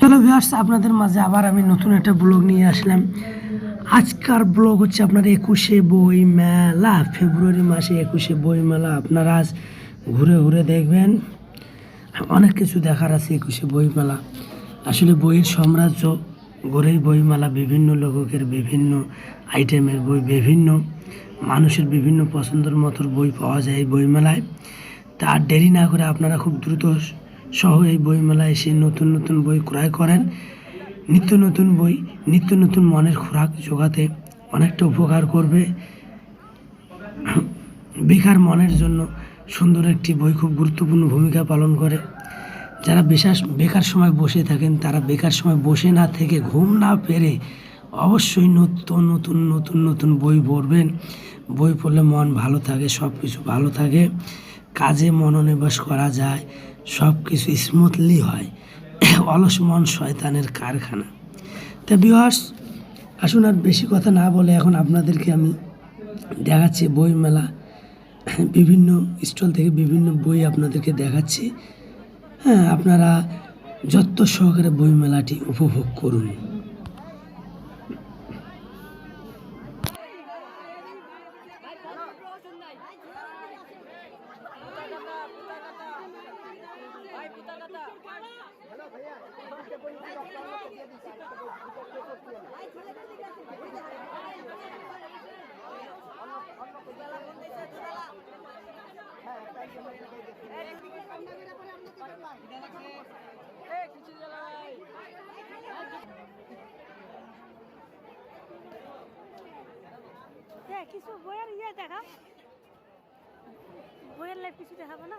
Hello viewers আপনাদের মাঝে আবার আমি নতুন একটা ব্লগ নিয়ে আসলাম। আজকার ব্লগ হচ্ছে আপনার একুশে বই মেলা ফেব্রুয়ারি মাসে একুশে বই মেলা আপনারা আজ ঘুরে ঘুরে দেখবেন, অনেক কিছু দেখার আছে একুশে বই মেলা আসলে বইয়ের সাম্রাজ্য গড়েই বই মেলা বিভিন্ন লেখকের বিভিন্ন আইটেমের বই, বিভিন্ন মানুষের বিভিন্ন পছন্দের মতো বই পাওয়া যায় এই বইমেলায়। তা আর দেরি না করে আপনারা খুব দ্রুত সহ এই বইমেলায় এসে নতুন নতুন বই ক্রয় করেন। নিত্য নতুন বই, নিত্য নতুন মনের খোরাক জোগাতে অনেকটা উপকার করবে। বেকার মনের জন্য সুন্দর একটি বই খুব গুরুত্বপূর্ণ ভূমিকা পালন করে। যারা বেশাস, বেকার সময় বসে থাকেন, তারা বেকার সময় বসে না থেকে ঘুম না পেরে অবশ্যই নতুন নতুন নতুন নতুন বই পড়বেন। বই পড়লে মন ভালো থাকে সব কিছু ভালো থাকে। কাজে মনোনিবেশ করা যায়। সব কিছু স্মুথলি হয়। অলস মন শয়তানের কারখানা। তা বিহার্স আসুন আর বেশি কথা না বলে এখন আপনাদেরকে আমি দেখাচ্ছি বই মেলা। বিভিন্ন স্টল থেকে বিভিন্ন বই আপনাদেরকে দেখাচ্ছি। হ্যাঁ আপনারা যত সহকারে বই মেলাটি উপভোগ করুন। এ, কিছু বইয়ের ইয়ে দেখা। বইয়ের লাইফ কিছু দেখাবো না।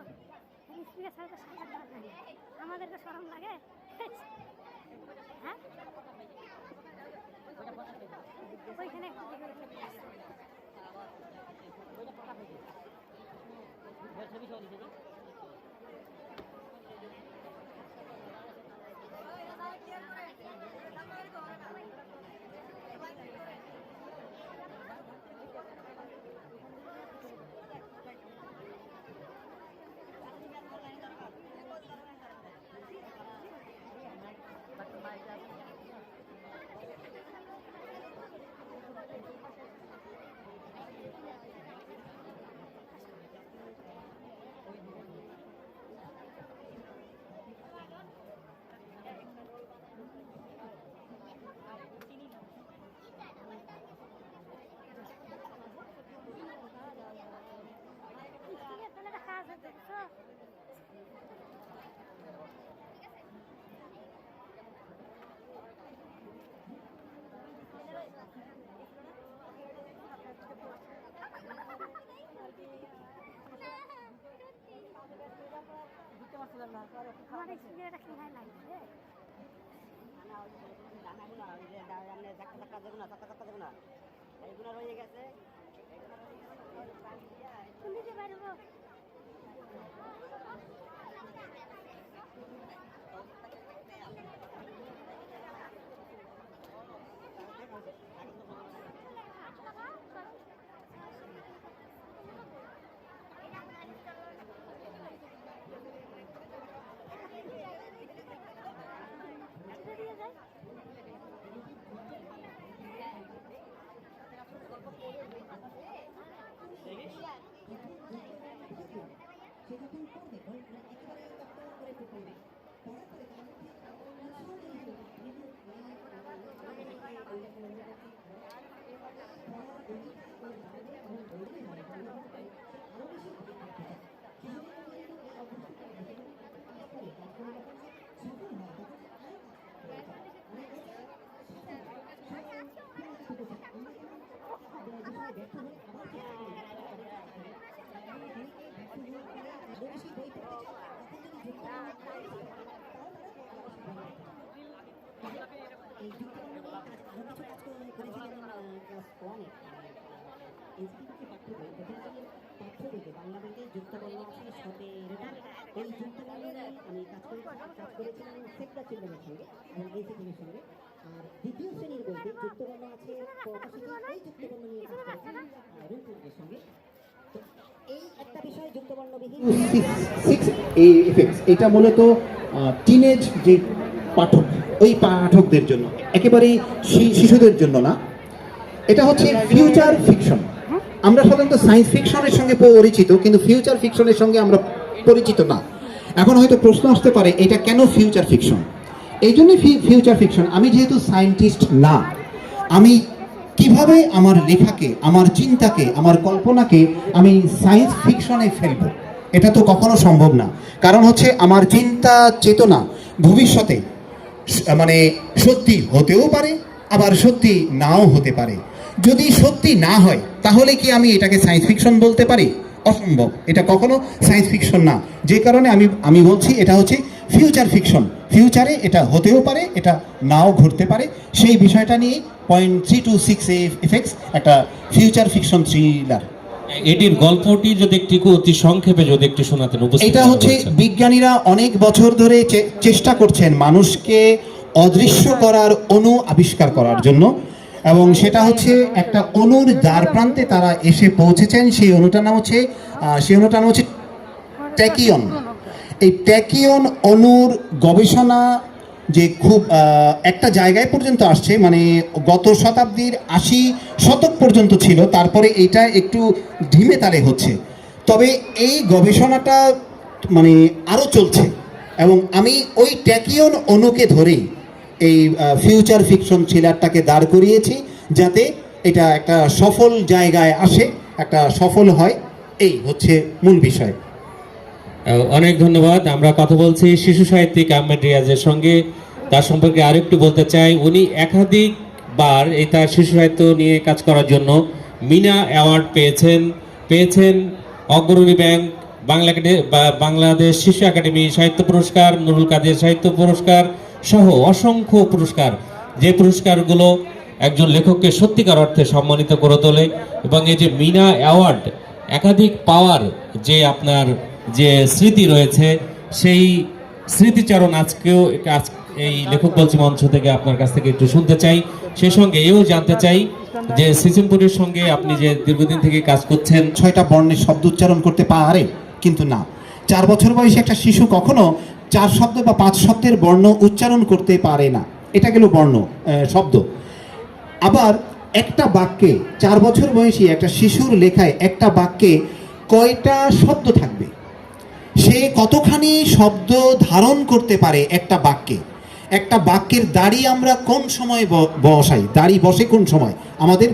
স্কুলে ছাড়া তো সাঁতার দেওয়া যায় আমাদেরকে সরম লাগে? হ্যাঁ? ওইখানে আমাদের স্পিকারটা খেলায় লাগবে কোন দিকে পারব এই এসি সঙ্গে আর দ্বিতীয় শ্রেণির বইতে যুক্তবর্ণ আছে প্রকাশিত এই নিয়ে এই এটা মূলত টিনেজ যে পাঠক, ওই পাঠকদের জন্য, একেবারেই শিশুদের জন্য না। এটা হচ্ছে ফিউচার ফিকশন আমরা সাধারণত সায়েন্স ফিকশনের সঙ্গে পরিচিত, কিন্তু ফিউচার ফিকশনের সঙ্গে আমরা পরিচিত না। এখন হয়তো প্রশ্ন আসতে পারে, এটা কেন ফিউচার ফিকশন এই জন্যই ফিউচার ফিকশন আমি যেহেতু সায়েন্টিস্ট না, আমি কীভাবে আমার লেখাকে, আমার চিন্তাকে, আমার কল্পনাকে আমি সায়েন্স ফিকশনে ফেলব? এটা তো কখনো সম্ভব না। কারণ হচ্ছে আমার চিন্তা চেতনা ভবিষ্যতে মানে সত্যি হতেও পারে, আবার সত্যি নাও হতে পারে। যদি সত্যি না হয়, তাহলে কি আমি এটাকে সায়েন্স ফিকশন বলতে পারি? অসম্ভব। এটা কখনো সায়েন্স ফিকশন না। যে কারণে আমি আমি বলছি এটা হচ্ছে ফিউচার ফিকশন ফিউচারে এটা হতেও পারে, এটা নাও ঘটতে পারে। সেই বিষয়টা নিয়ে point three two six effects একটা ফিউচার ফিকশন থ্রিলার এটির গল্পটি যদি একটু অতি সংক্ষেপে যদি একটু শোনাতেন উপস্থিত এটা হচ্ছে বিজ্ঞানীরা অনেক বছর ধরে চেষ্টা করছেন মানুষকে অদৃশ্য করার অণু আবিষ্কার করার জন্য এবং সেটা হচ্ছে একটা অণুর দ্বার প্রান্তে তারা এসে পৌঁছেছেন। সেই অণুটার নাম হচ্ছে সেই অণুটার নাম হচ্ছে ট্যাকিয়ন। এই ট্যাকিয়ন অণুর গবেষণা যে খুব একটা জায়গায় পর্যন্ত আসছে মানে গত শতাব্দীর আশি শতক পর্যন্ত ছিল, তারপরে এটা একটু ধিমে তালে হচ্ছে। তবে এই গবেষণাটা মানে আরও চলছে, এবং আমি ওই ট্যাকিয়ন অনুকে ধরেই এই ফিউচার ফিকশন থ্রিলারটাকে দাঁড় করিয়েছি, যাতে এটা একটা সফল জায়গায় আসে, একটা সফল হয়, এই হচ্ছে মূল বিষয়। অনেক ধন্যবাদ। আমরা কথা বলছি শিশু সাহিত্যিক আহমেদ রিয়াজের সঙ্গে। তার সম্পর্কে আরেকটু বলতে চাই, উনি একাধিকবার এই তার শিশু সাহিত্য নিয়ে কাজ করার জন্য মিনা অ্যাওয়ার্ড পেয়েছেন। পেয়েছেন অগ্রণী ব্যাংক, বাংলা বাংলাদেশ শিশু একাডেমি সাহিত্য পুরস্কার, নুরুল কাদের সাহিত্য পুরস্কার সহ অসংখ্য পুরস্কার। যে পুরস্কারগুলো একজন লেখককে সত্যিকার অর্থে সম্মানিত করে তোলে এবং এই যে মিনা অ্যাওয়ার্ড, একাধিক পাওয়ার যে আপনার যে স্মৃতি রয়েছে, সেই স্মৃতিচারণ আজকেও আজ- এই লেখক বলছি মঞ্চ থেকে আপনার কাছ থেকে একটু শুনতে চাই। সেই সঙ্গে এও জানতে চাই যে সিসিমপুরের সঙ্গে আপনি যে দীর্ঘদিন থেকে কাজ করছেন, ছয়টা বর্ণের শব্দ উচ্চারণ করতে পারে, কিন্তু না। চার বছর বয়সী একটা শিশু কখনো চার শব্দ বা পাঁচ শব্দের বর্ণ উচ্চারণ করতে পারে না। এটা গেল বর্ণ শব্দ। আবার একটা বাক্যে চার বছর বয়সী একটা শিশুর লেখায় একটা বাক্যে কয়টা শব্দ থাকবে? সে কতখানি শব্দ ধারণ করতে পারে একটা বাক্যে? একটা বাক্যের দাড়ি আমরা কোন সময় বসাই? দাড়ি বসে কোন সময়? আমাদের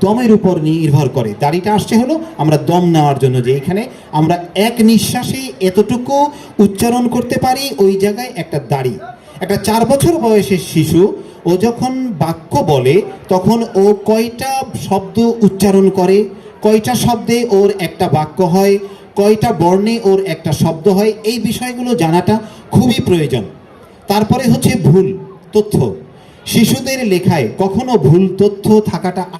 দমের উপর নির্ভর করে। দাড়িটা আসছে হলো আমরা দম নেওয়ার জন্য যে এখানে আমরা এক নিঃশ্বাসে এতটুকু উচ্চারণ করতে পারি ওই জায়গায় একটা দাড়ি। একটা চার বছর বয়সের শিশু, ও যখন বাক্য বলে তখন ও কয়টা শব্দ উচ্চারণ করে? কয়টা শব্দে ওর একটা বাক্য হয়? কয়টা বর্ণে ওর একটা শব্দ হয়, এই বিষয়গুলো জানাটা খুবই প্রয়োজন। তারপরে হচ্ছে ভুল, তথ্য। শিশুদের লেখায় কখনো ভুল, তথ্য থাকাটা